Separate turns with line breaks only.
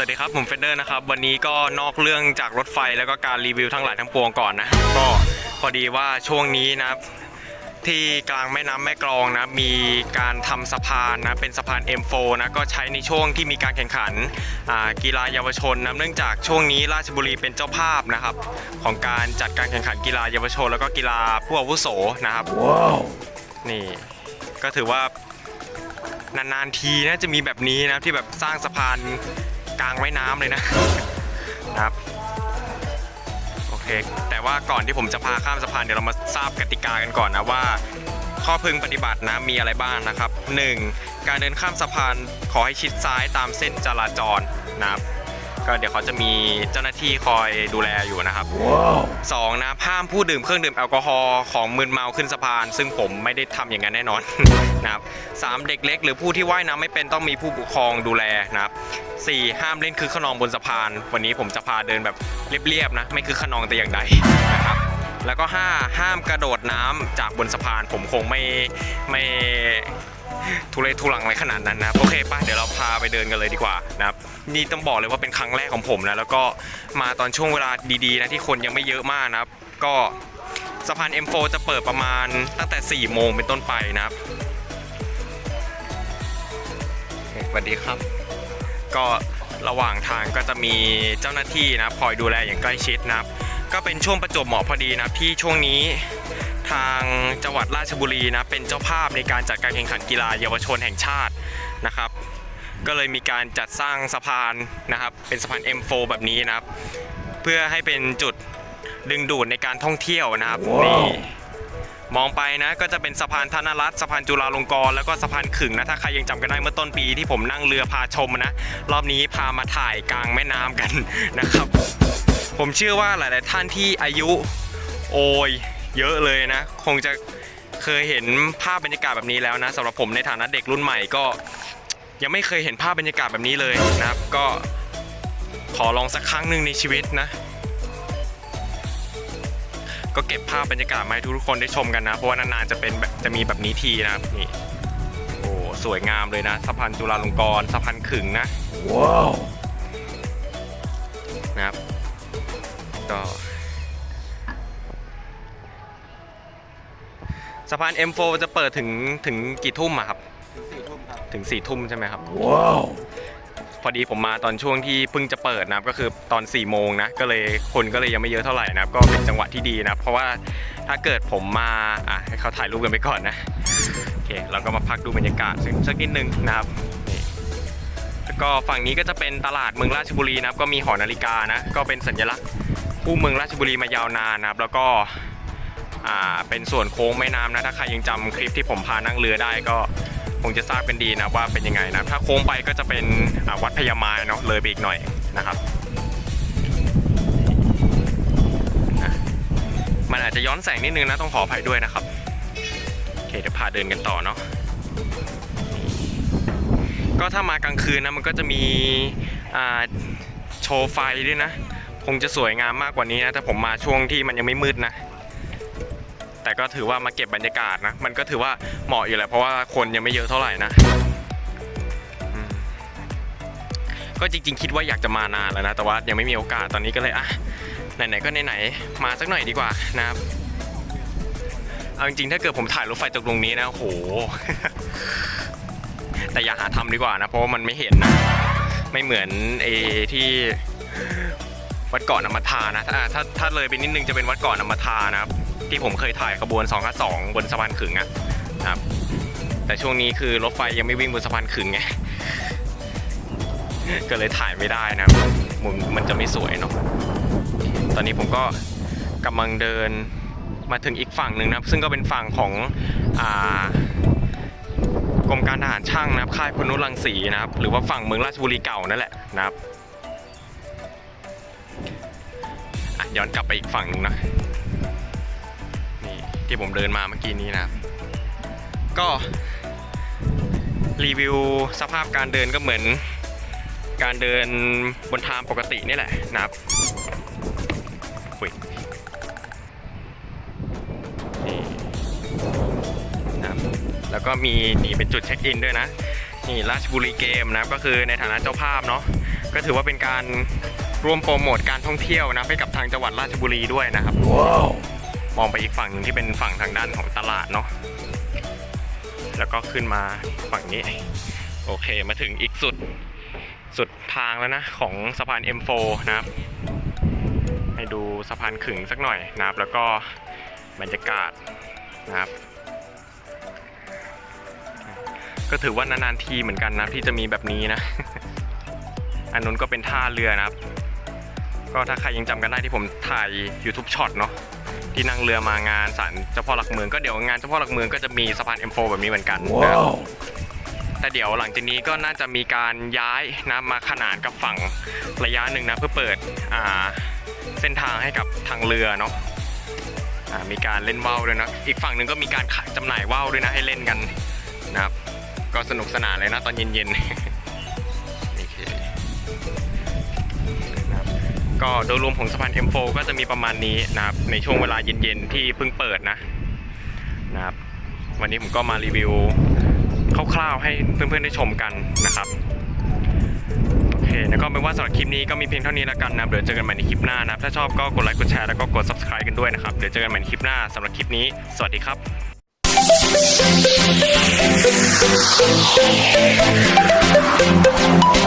สวัสดีครับผมเฟนเดอร์นะครับ วันนี้ก็นอกเรื่องจากรถไฟแล้วก็การรีวิวทั้งหลายทั้งปวงก่อนนะก็พอดีว่าช่วงนี้นะครับที่กลางแม่น้ำแม่กลองนะมีการทำสะพานนะเป็นสะพาน M4 นะก็ใช้ในช่วงที่มีการแข่งขันอ่ากีฬาเยาวชนนะเนื่องจากช่วงนี้ราชบุรีเป็นเจ้าภาพนะครับของการจัดการแข่งขันกีฬาเยาวชน แล้วก็กีฬาผู้อาวุโสนะครับนี่ก็ถือว่านานๆทีนะจะมีแบบนี้นะที่แบบสร้างสะพาน กลางแม่น้ำเลยนะนะครับโอเค แต่ว่าก่อนที่ผมจะพาข้ามสะพานเดี๋ยวเรามาทราบกติกากันก่อนนะว่า ข้อพึงปฏิบัตินะมีอะไรบ้างนะครับ 1. การเดินข้ามสะพานขอให้ชิดซ้ายตามเส้นจราจรนะครับ ก็เดี๋ยวเขาจะมีเจ้าหน้าที่คอยดูแลอยู่นะครับสองนะห้ามผู้ดื่มเครื่องดื่มแอลกอฮอล์ของมึนเมาขึ้นสะพาน ซึ่งผมไม่ได้ทำอย่างนั้นแน่นอน นะครับสามเด็กเล็ก หรือผู้ที่ว่ายน้ำไม่เป็นต้องมีผู้ปกครองดูแลนะครับสี่ห้ามเล่นคือขนองบนสะพาน วันนี้ผมจะพาเดินแบบเรียบๆนะ ไม่คือขนองแต่อย่างใดนะครับ แล้วก็ห้าห้ามกระโดดน้ำจากบนสะพาน ผมคงไม่ไม่ทุเรศทุลังอะไรขนาดนั้นนะครับโอเคป่ะเดี๋ยวเราพาไปเดินกันเลยดีกว่านะครับนี่ต้องบอกเลยว่าเป็นครั้งแรกของผมนะแล้วก็มาตอนช่วงเวลาดีๆนะที่คนยังไม่เยอะมากนะครับ ก็สะพาน M4 จะเปิดประมาณตั้งแต่ 4 โมงเป็นต้นไปนะครับสวัสดีครับ ก็ระหว่างทางก็จะมีเจ้าหน้าที่นะครับคอยดูแลอย่างใกล้ชิดนะครับ ก็เป็นช่วงประจวบเหมาะพอดีนะครับที่ช่วงนี้ทางจังหวัดราชบุรีนะเป็นเจ้าภาพในการจัดการแข่งขันกีฬาเยาวชนแห่งชาตินะครับ ก็เลยมีการจัดสร้างสะพานนะครับ เป็นสะพาน M4 แบบนี้นะครับ เพื่อให้เป็นจุดดึงดูดในการท่องเที่ยวนะครับนี่มองไปนะก็จะเป็นสะพานธนรัตน์สะพานจุฬาลงกรณ์แล้วก็สะพานขึงนะถ้าใครยังจำกันได้เมื่อต้นปีที่ผมนั่งเรือพาชมนะ รอบนี้พามาถ่ายกลางแม่น้ำกันนะครับ ผมเชื่อว่าหลาย ๆ ท่านที่อายุโอยเยอะเลยนะ คงจะเคยเห็นภาพบรรยากาศแบบนี้แล้วนะสำหรับผมในฐานะเด็กรุ่นใหม่ก็ ยังไม่เคยเห็นภาพบรรยากาศแบบนี้เลยนะครับ ก็ขอลองสักครั้งหนึ่งในชีวิตนะ ก็เก็บภาพบรรยากาศมาให้ทุกๆคนได้ชมกันนะ เพราะว่านานๆจะเป็นแบบจะมีแบบนี้ทีนะครับนี่โอ้สวยงามเลยนะสะพานจุฬาลงกรณ์สะพานขึงนะ
Wow.
นะครับ ก็สะพาน M4 จะเปิดถึงถึงกี่ทุ่มอะครับ ถึง4ทุ่มใช่ไหมครับ
Wow.
พอดีผมมาตอนช่วงที่เพิ่งจะเปิดนะครับก็คือตอน4ี่โมงนะก็เลยคนก็เลยยังไม่เยอะเท่าไหร่นะครับก็เป็นจังหวะที่ดีนะครับเพราะว่าถ้าเกิดผมมาอะให้เขาถ่ายรูปกันไปก่อนนะโอเคเราก็มาพักดูบรรยากาศสักสักนิดนึงนะครับนี่แล้วก็ฝั่งนี้ก็จะเป็นตลาดเมืองราชบุรีนะครับก็มีหอนาฬิกานะก็เป็นสัญลักษณ์ คู่เมืองราชบุรีมายาวนานนะครับ แล้วก็อ่าเป็นส่วนโค้งแม่น้ำนะ ถ้าใครยังจำคลิปที่ผมพานั่งเรือได้ก็คงจะทราบกันดีนะว่าเป็นยังไงนะ ถ้าโค้งไปก็จะเป็นอ่าวัดพญาไม้เนาะเลยไปอีกหน่อยนะครับ มันอาจจะย้อนแสงนิดนึงนะต้องขออภัยด้วยนะครับโอเคเดี๋ยวพาเดินกันต่อเนาะก็ถ้ามากลางคืนนะมันก็จะมีอ่าโชว์ไฟด้วยนะ งจะสวยงามมากกว่านี้นะแต่ผมมาช่วงที่มันยังไม่มืดนะ แต่ก็ถือว่ามาเก็บบรรยากาศนะ มันก็ถือว่าเหมาะอยู่แหละเพราะว่าคนยังไม่เยอะเท่าไหร่นะก็จริงๆ คิดว่าอยากจะมานานแล้วนะ แต่ว่ายังไม่มีโอกาสตอนนี้ก็เลยอะไหนๆก็ไหนๆมาสักหน่อยดีกว่านะครับเอาจริงๆถ้าเกิดผมถ่ายรถไฟตกตรงนี้นะโห แต่อย่าหาทำดีกว่านะ เพราะว่ามันไม่เห็นนะ ไม่เหมือนเอที่ วัดเกาะนมทานะถ้าถ้าถ้าเลยไปนิดนึงจะเป็นวัดเกาะนมทานะครับ ที่ผมเคยถ่ายขบวน252บนสะพานขึงอะนะครับ แต่ช่วงนี้คือรถไฟยังไม่วิ่งบนสะพานขึงไงก็เลยถ่ายไม่ได้นะมุมมันจะไม่สวยเนาะตอนนี้ผมก็กำลังเดินมาถึงอีกฝั่งหนึ่งนะครับ ซึ่งก็เป็นฝั่งของอ่ากรมการทหารช่างนะครับ ค่ายพนุรังสีนะครับ หรือว่าฝั่งเมืองราชบุรีเก่านั่นแหละนะครับ ย้อนกลับไปอีกฝั่งหนึ่งนะนี่ที่ผมเดินมาเมื่อกี้นี้นะก็รีวิวสภาพการเดินก็เหมือน การเดินบนทางปกตินี่แหละนะครับนี่นะแล้วก็มีนี่เป็นจุดเช็คอินด้วยนะนี่ราชบุรีเกมนะก็คือในฐานะเจ้าภาพเนาะก็ถือว่าเป็นการ ร่วมโปรโมทการท่องเที่ยวนะให้กับทางจังหวัดราชบุรีด้วยนะครับมองไปอีกฝั่งหนึ่งที่เป็นฝั่งทางด้านของตลาดเนาะแล้วก็ขึ้นมาฝั่งนี้ โอเคมาถึงอีกสุดสุดทางแล้วนะ ของสะพาน M4 นะครับ ให้ดูสะพานขึงสักหน่อยนะครับ แล้วก็บรรยากาศนะครับก็ถือว่านานๆทีเหมือนกันนะที่จะมีแบบนี้นะ อันนู้นก็เป็นท่าเรือนะครับ ก็ถ้าใครยังจำกันได้ที่ผมถ่าย YouTube ช็อตเนาะที่นั่งเรือมางานศาลเจ้าพ่อหลักเมืองก็เดี๋ยวงานเจ้าพ่อหลักเมืองก็จะมีสะพาน M4 แบบนี้เหมือนกันนะครับแต่เดี๋ยวหลังจากนี้ก็น่าจะมีการย้ายนะมาขนานกับฝั่งระยะหนึ่งนะเพื่อเปิดอ่าเส้นทางให้กับทางเรือเนาะอ่ามีการเล่นว่าวด้วยนะอีกฝั่งหนึ่งก็มีการขายจำหน่ายว่าวด้วยนะให้เล่นกันนะครับ ก็สนุกสนานเลยนะตอนเย็นๆ ก็โดยรวมของสะพาน M4 ก็จะมีประมาณนี้นะครับ ในช่วงเวลาเย็นๆที่เพิ่งเปิดนะนะครับ วันนี้ผมก็มารีวิวคร่าวๆให้เพื่อนๆได้ชมกันนะครับโอเคแล้วก็เป็นว่าสำหรับคลิปนี้ก็มีเพียงเท่านี้แล้วกันนะเดี๋ยวเจอกันใหม่ในคลิปหน้านะ ถ้าชอบก็กดไลค์ กดแชร์ แล้วก็กด subscribe กันด้วยนะครับ เดี๋ยวเจอกันใหม่ในคลิปหน้าสำหรับคลิปนี้ สวัสดีครับ